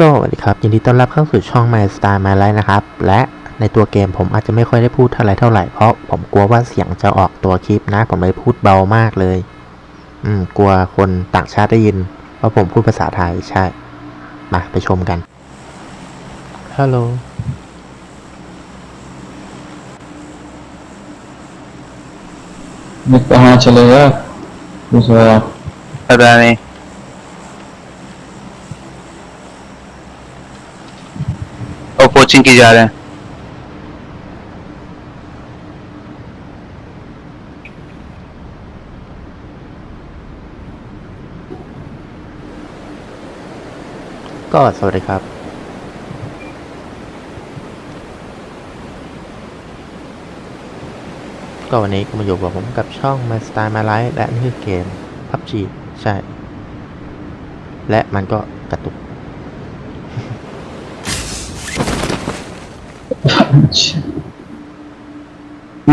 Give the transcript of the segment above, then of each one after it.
ก็สวัสดีครับยินดีต้อนรับเข้าสู่ช่อง My Star My Life นะครับ และในตัวเกมผมอาจจะไม่ค่อยได้พูดเท่าไหร่เท่าไหร่เพราะผมกลัวว่าเสียงจะออกตัวคลิปนะ ผมเลยพูดเบามากเลย อืม กลัวคนต่างชาติได้ยินว่าผมพูดภาษาไทยใช่ มาไปชมกันฮัลโหลมิตรฮาเฉลยามิตรฮาไนี่ कोचिंग की जा रहे हैं ก็สวัสดีครับ ก็วันนี้ก็มาอยู่กับผมกับช่อง My Star My Life และนี่คือเกม PUBG ใช่ และมันก็กระตุก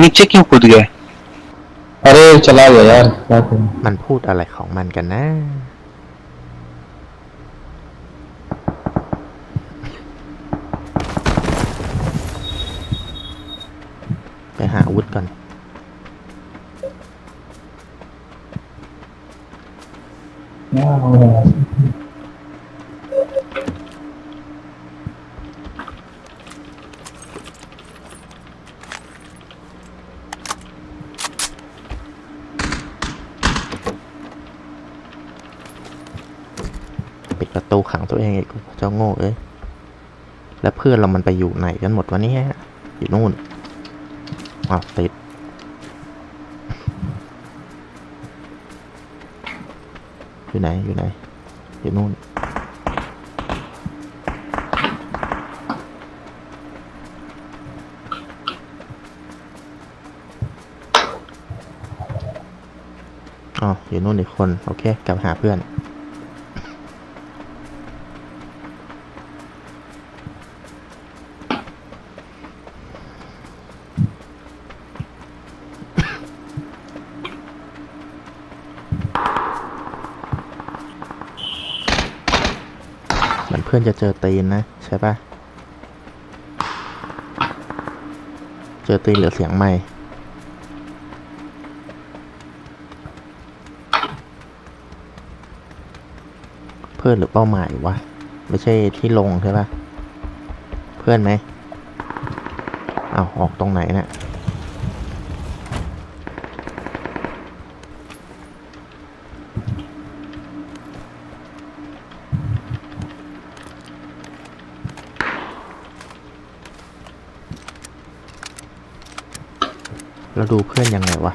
नीचे क्यों कूद गए अरे चला गया यार क्या करूं มันพูดอะไรของมันกันนะ ไปหาอาวุธก่อน क्या हो रहा है ปิด ประตูขังตัวเองอีกเจ้าโง่เอ้ยแล้วเพื่อนเรามันไปอยู่ไหนกันหมดวะเนี่ยอยู่นู่นอ้าวติดอยู่ไหนอยู่ไหนอยู่นู่นอ๋ออยู่นู่นอีกคน โอเค กลับหาเพื่อน เหมือนเพื่อนจะเจอตีนนะใช่ปะเจอตีนหรือเสียงไม่เพื่อนหรือเป้าหมายวะ ไม่ใช่ที่ลงใช่ปะเพื่อนไหมเอาวออกตรงไหนเนะี่ย เราดูเพื่อนยังไงวะ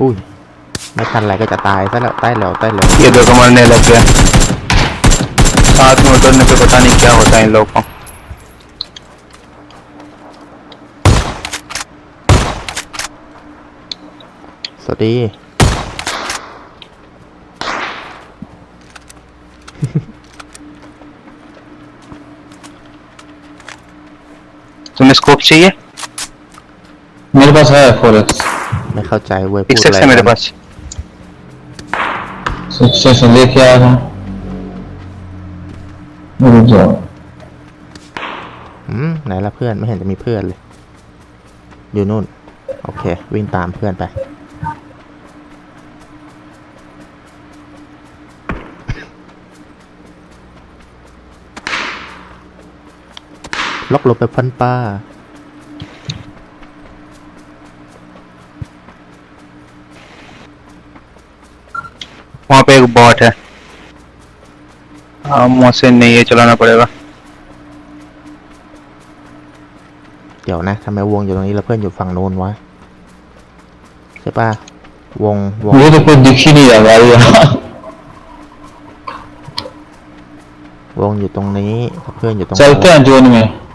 อุ้ย ไม่ทันไรก็จะตายซะแล้วใต้แล้วใต้แล้ว ये देखो मरने लग गया साथ में उतरने पे पता नहीं क्या होता है इन लोगों को ส तुम्हें स्कोप चाहिए मेरे पास है फोर एक्स ไม่เข้าใจเว้ยพูด सिक्स อะไร एक्स है मेरे กัน पास शिक्षक से लेके आया हूँ रुक जाओ อืมไหนละเพื่อนไม่เห็นจะมีเพื่อนเลย อยู่นู่น โอเค วิ่งตามเพื่อนไป ล็อกหลบไปฟันป้า वहाँ पे एक बॉट है हाँ मुँह से नहीं है चलाना पड़ेगा เดี๋ยวนะทำไมวงอยู่ตรงนี้แล้วเพื่อนอยู่ฝั่งโน้นวะ ใช่ป่ะ วง วง मुझे तो कोई दिख ही नहीं रहा भाई यहाँ วงอยู่ตรงนี้เพื่อนอยู่ตรง चलते นู้น हैं जोन में ใช่ไหมเ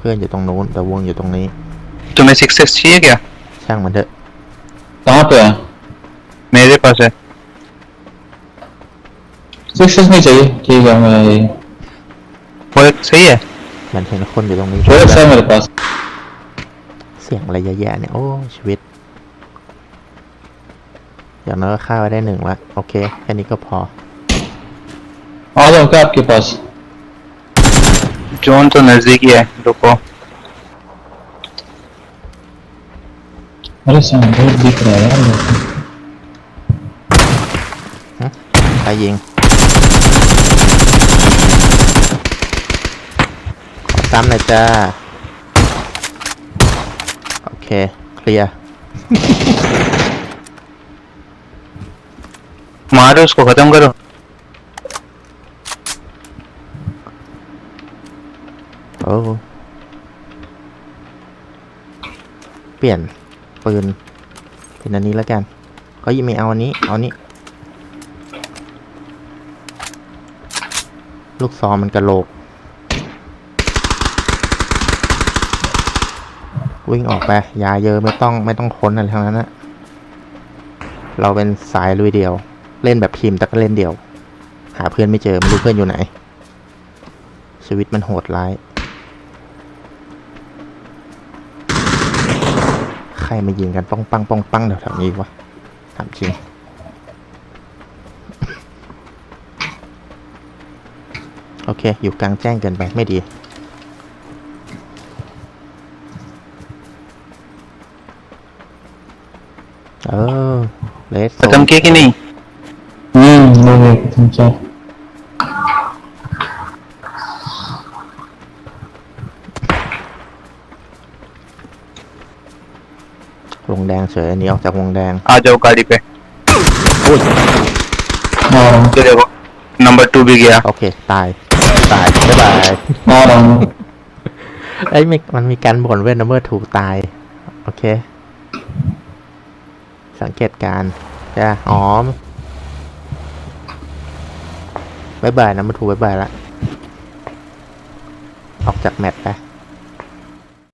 พื่อนอยู่ตรงนู้นแต่วงอยู่ตรงนี้ तुम्हें सिक्स एक्स चाहिए क्या ช่างมันเถอะ कहाँ पे है मेरे पास है सिक्स नहीं चाहिए ठीक है मैं यही वो एक सही है เหมันเห็นคนอยู่ตรงนี้ फोरेक्स है मेरे पास เสียงอะไรเยอะแยะเนี่ย โอ้ ชีวิต อย่างน้อยก็ฆ่าไว้ได้หนึ่งละ โอเค แค่นี้ก็พอ आ जाओ क्या आपके पास जोन तो नजदीक ही है रुको अरे सामने बहुत दिख रहा है यार मेरे को। ใครยิง ขอซ้ำหน่อยจ้า โอเค เคลียร์ मारो उसको खत्म करो โอ้เปลี่ยนปืนเป็นอันนี้แล้วกันก็ยังไม่เอาอันนี้เอาอันนี้ลูกซองมันกระโหลก วิ่งออกไปยาเยอะไม่ต้องไม่ต้องค้นอะไรทั้งนั้นนะเราเป็นสายลุยเดียว เล่นแบบทีมแต่ก็เล่นเดียว หาเพื่อนไม่เจอไม่รู้เพื่อนอยู่ไหน ชีวิตมันโหดร้าย ใค รมายิงกันป้องปังป้องปังแถวๆนี้วะถามจริงโอเค อยู่กลางแจ้งเกินไปไม่ดี เออเลส Potong kek ni. Hmm, boleh potong kek. แดงเฉยอันนี้ออกจากวงแดง आ जाओ गाड़ी पे อุ้ย आ रहा हूँ ये देखो नंबर टू भी गया โอเค ตาย ตาย บ๊ายบาย आ रहा हूँ เอ้ยมีมันมีการบ่นเว้นนะเมื่อถูกตาย โอเค สังเกตการณ์จ้ะอ๋อบายบายนะมาถูกบายบายละ ออกจากแมตช์ไป